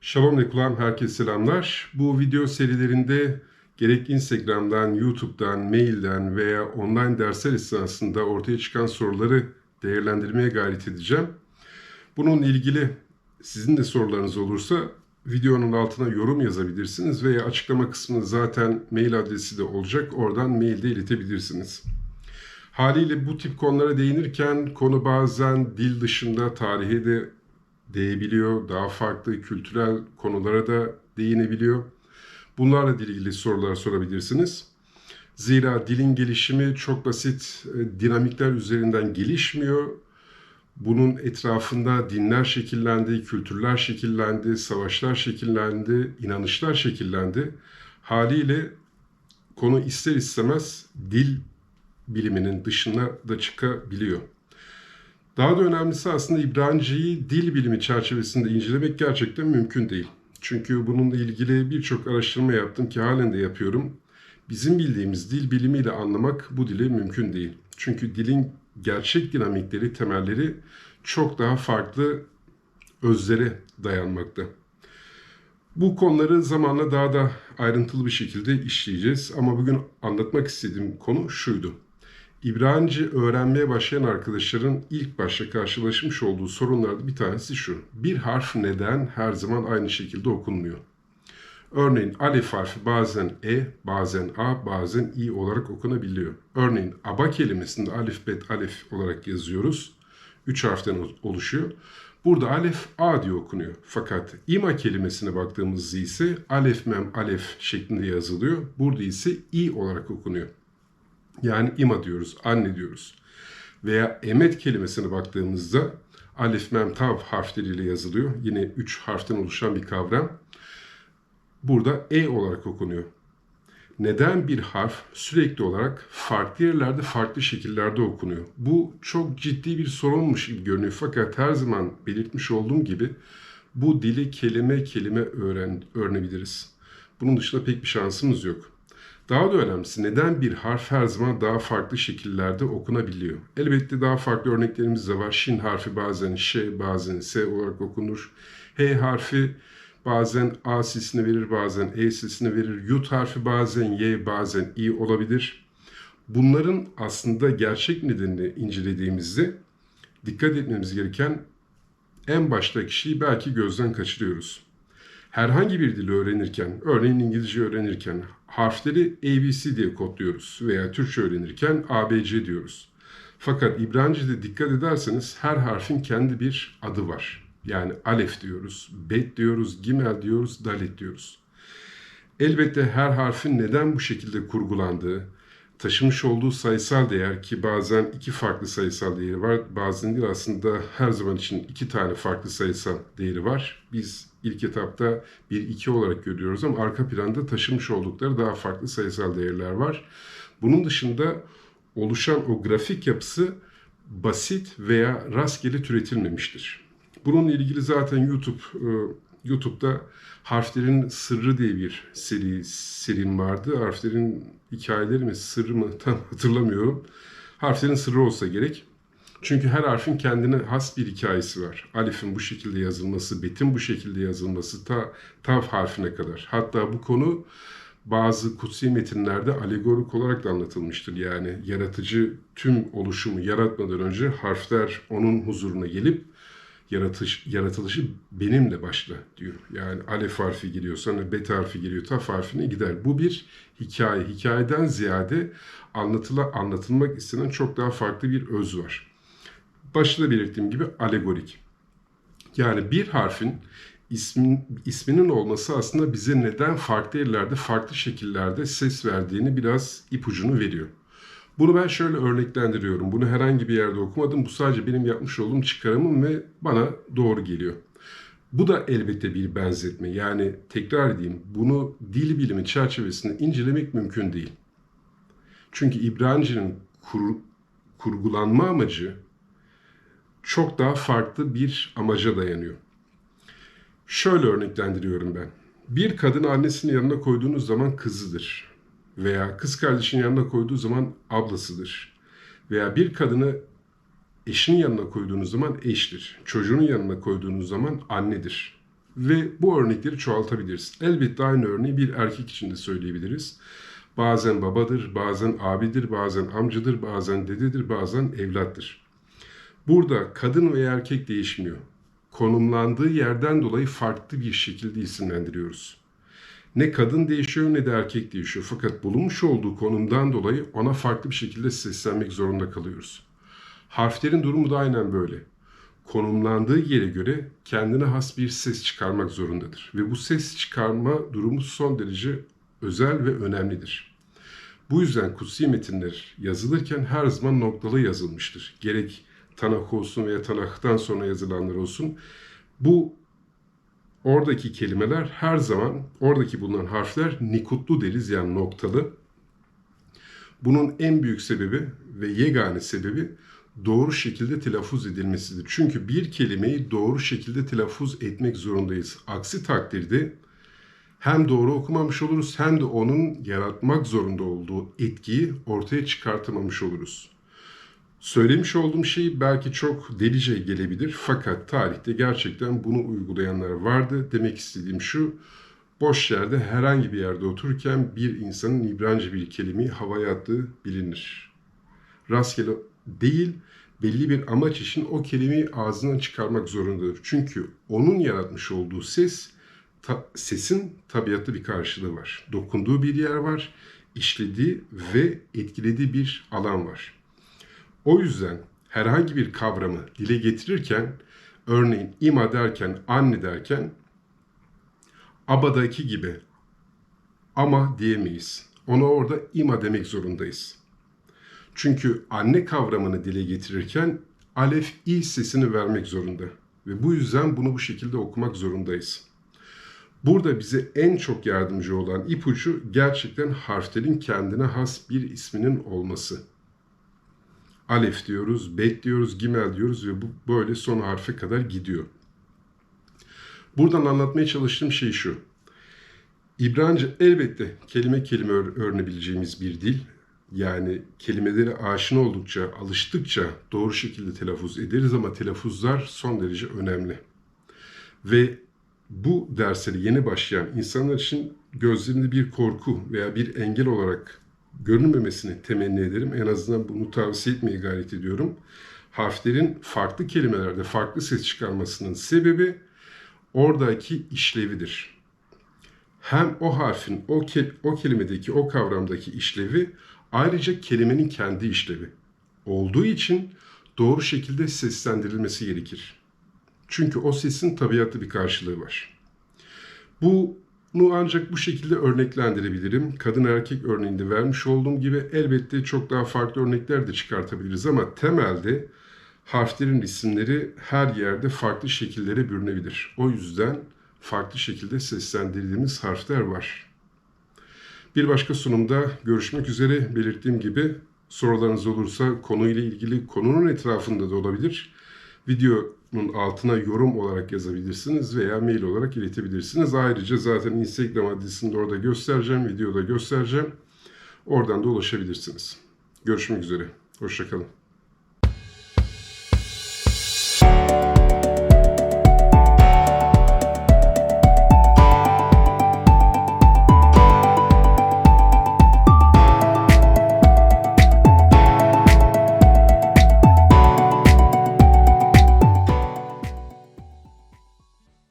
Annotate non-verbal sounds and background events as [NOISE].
Shalom ve kulağım herkese selamlar. Bu video serilerinde gerek Instagram'dan, YouTube'dan, mailden veya online dersler esnasında ortaya çıkan soruları değerlendirmeye gayret edeceğim. Bununla ilgili sizin de sorularınız olursa videonun altına yorum yazabilirsiniz veya açıklama kısmında zaten mail adresi de olacak. Oradan mailde iletebilirsiniz. Haliyle bu tip konulara değinirken konu bazen dil dışında tarihe de değebiliyor. Daha farklı kültürel konulara da değinebiliyor. Bunlarla ilgili sorular sorabilirsiniz. Zira dilin gelişimi çok basit e, dinamikler üzerinden gelişmiyor. Bunun etrafında dinler şekillendi, kültürler şekillendi, savaşlar şekillendi, inanışlar şekillendi. Haliyle konu ister istemez dil biliminin dışına da çıkabiliyor. Daha da önemlisi aslında İbranice'yi dil bilimi çerçevesinde incelemek gerçekten mümkün değil. Çünkü bununla ilgili birçok araştırma yaptım ki halen de yapıyorum. Bizim bildiğimiz dil bilimiyle anlamak bu dili mümkün değil. Çünkü dilin gerçek dinamikleri, temelleri çok daha farklı özlere dayanmakta. Bu konuları zamanla daha da ayrıntılı bir şekilde işleyeceğiz. Ama bugün anlatmak istediğim konu şuydu. İbranice öğrenmeye başlayan arkadaşların ilk başta karşılaşmış olduğu sorunlardan bir tanesi şu. Bir harf neden her zaman aynı şekilde okunmuyor? Örneğin alif harfi bazen e, bazen a, bazen i olarak okunabiliyor. Örneğin aba kelimesinde alif bet alif olarak yazıyoruz. Üç harften oluşuyor. Burada alef a diye okunuyor. Fakat ima kelimesine baktığımızda ise alef mem alef şeklinde yazılıyor. Burada ise i olarak okunuyor. Yani ima diyoruz, anne diyoruz. Veya emet kelimesine baktığımızda alif, mem, tav harfleriyle yazılıyor. Yine üç harften oluşan bir kavram. Burada e olarak okunuyor. Neden bir harf sürekli olarak farklı yerlerde farklı şekillerde okunuyor? Bu çok ciddi bir sorunmuş gibi görünüyor. Fakat her zaman belirtmiş olduğum gibi bu dili kelime kelime öğren, öğrenebiliriz. Bunun dışında pek bir şansımız yok. Daha da önemlisi neden bir harf her zaman daha farklı şekillerde okunabiliyor? Elbette daha farklı örneklerimiz de var. Şin harfi bazen ş, bazen s olarak okunur. H harfi bazen a sesini verir, bazen e sesini verir. Yut harfi bazen y, bazen i olabilir. Bunların aslında gerçek nedenini incelediğimizde dikkat etmemiz gereken en baştaki şeyi belki gözden kaçırıyoruz. Herhangi bir dili öğrenirken, örneğin İngilizce öğrenirken harfleri ABC diye kodluyoruz veya Türkçe öğrenirken ABC diyoruz. Fakat İbranice'de dikkat ederseniz her harfin kendi bir adı var. Yani alef diyoruz, bet diyoruz, gimel diyoruz, dalet diyoruz. Elbette her harfin neden bu şekilde kurgulandığı, taşımış olduğu sayısal değer ki bazen iki farklı sayısal değeri var. Bazen değil aslında her zaman için iki tane farklı sayısal değeri var. Biz ilk etapta bir iki olarak görüyoruz ama arka planda taşımış oldukları daha farklı sayısal değerler var. Bunun dışında oluşan o grafik yapısı basit veya rastgele türetilmemiştir. Bununla ilgili zaten YouTube YouTube'da Harflerin Sırrı diye bir seri serim vardı. Harflerin hikayeleri mi, sırrı mı tam [LAUGHS] hatırlamıyorum. Harflerin sırrı olsa gerek. Çünkü her harfin kendine has bir hikayesi var. Alif'in bu şekilde yazılması, betin bu şekilde yazılması ta tav harfine kadar. Hatta bu konu bazı kutsi metinlerde alegorik olarak da anlatılmıştır. Yani yaratıcı tüm oluşumu yaratmadan önce harfler onun huzuruna gelip yaratış, yaratılışı benimle başla diyor. Yani alef harfi giriyor, sonra bet harfi giriyor, taf harfine gider. Bu bir hikaye. Hikayeden ziyade anlatıla, anlatılmak istenen çok daha farklı bir öz var. Başta belirttiğim gibi alegorik. Yani bir harfin ismin, isminin olması aslında bize neden farklı yerlerde, farklı şekillerde ses verdiğini biraz ipucunu veriyor. Bunu ben şöyle örneklendiriyorum. Bunu herhangi bir yerde okumadım. Bu sadece benim yapmış olduğum çıkarımım ve bana doğru geliyor. Bu da elbette bir benzetme. Yani tekrar edeyim bunu dil bilimi çerçevesinde incelemek mümkün değil. Çünkü İbranice'nin kur, kurgulanma amacı çok daha farklı bir amaca dayanıyor. Şöyle örneklendiriyorum ben. Bir kadın annesinin yanına koyduğunuz zaman kızıdır veya kız kardeşinin yanına koyduğu zaman ablasıdır. Veya bir kadını eşinin yanına koyduğunuz zaman eştir. Çocuğunun yanına koyduğunuz zaman annedir. ve bu örnekleri çoğaltabiliriz. Elbette aynı örneği bir erkek için de söyleyebiliriz. Bazen babadır, bazen abidir, bazen amcadır, bazen dededir, bazen evlattır. Burada kadın veya erkek değişmiyor. Konumlandığı yerden dolayı farklı bir şekilde isimlendiriyoruz. Ne kadın değişiyor ne de erkek değişiyor. Fakat bulunmuş olduğu konumdan dolayı ona farklı bir şekilde seslenmek zorunda kalıyoruz. Harflerin durumu da aynen böyle. Konumlandığı yere göre kendine has bir ses çıkarmak zorundadır. Ve bu ses çıkarma durumu son derece özel ve önemlidir. Bu yüzden kutsi metinler yazılırken her zaman noktalı yazılmıştır. Gerek Tanakh olsun veya Tanak'tan sonra yazılanlar olsun. Bu oradaki kelimeler her zaman oradaki bulunan harfler nikutlu deriz yani noktalı. Bunun en büyük sebebi ve yegane sebebi doğru şekilde telaffuz edilmesidir. Çünkü bir kelimeyi doğru şekilde telaffuz etmek zorundayız. Aksi takdirde hem doğru okumamış oluruz hem de onun yaratmak zorunda olduğu etkiyi ortaya çıkartamamış oluruz. Söylemiş olduğum şey belki çok delice gelebilir fakat tarihte gerçekten bunu uygulayanlar vardı. Demek istediğim şu, boş yerde herhangi bir yerde otururken bir insanın İbranice bir kelimeyi havaya attığı bilinir. Rastgele değil, belli bir amaç için o kelimeyi ağzından çıkarmak zorundadır. Çünkü onun yaratmış olduğu ses, ta, sesin tabiatlı bir karşılığı var. Dokunduğu bir yer var, işlediği ve etkilediği bir alan var. O yüzden herhangi bir kavramı dile getirirken, örneğin ima derken, anne derken, abadaki gibi ama diyemeyiz. Ona orada ima demek zorundayız. Çünkü anne kavramını dile getirirken alef i sesini vermek zorunda ve bu yüzden bunu bu şekilde okumak zorundayız. Burada bize en çok yardımcı olan ipucu gerçekten harflerin kendine has bir isminin olması. Alef diyoruz, Bet diyoruz, Gimel diyoruz ve bu böyle son harfe kadar gidiyor. Buradan anlatmaya çalıştığım şey şu. İbranice elbette kelime kelime öğrenebileceğimiz bir dil. Yani kelimeleri aşina oldukça, alıştıkça doğru şekilde telaffuz ederiz ama telaffuzlar son derece önemli. Ve bu dersleri yeni başlayan insanlar için gözlerinde bir korku veya bir engel olarak görünmemesini temenni ederim. En azından bunu tavsiye etmeye gayret ediyorum. Harflerin farklı kelimelerde farklı ses çıkarmasının sebebi oradaki işlevidir. Hem o harfin, o, ke o kelimedeki, o kavramdaki işlevi ayrıca kelimenin kendi işlevi olduğu için doğru şekilde seslendirilmesi gerekir. Çünkü o sesin tabiatlı bir karşılığı var. Bunu ancak bu şekilde örneklendirebilirim. Kadın erkek örneğinde vermiş olduğum gibi elbette çok daha farklı örnekler de çıkartabiliriz ama temelde harflerin isimleri her yerde farklı şekillere bürünebilir. O yüzden farklı şekilde seslendirdiğimiz harfler var. Bir başka sunumda görüşmek üzere belirttiğim gibi sorularınız olursa konuyla ilgili konunun etrafında da olabilir. Videonun altına yorum olarak yazabilirsiniz veya mail olarak iletebilirsiniz. Ayrıca zaten Instagram adresini de orada göstereceğim, videoda göstereceğim. Oradan da ulaşabilirsiniz. Görüşmek üzere. Hoşçakalın.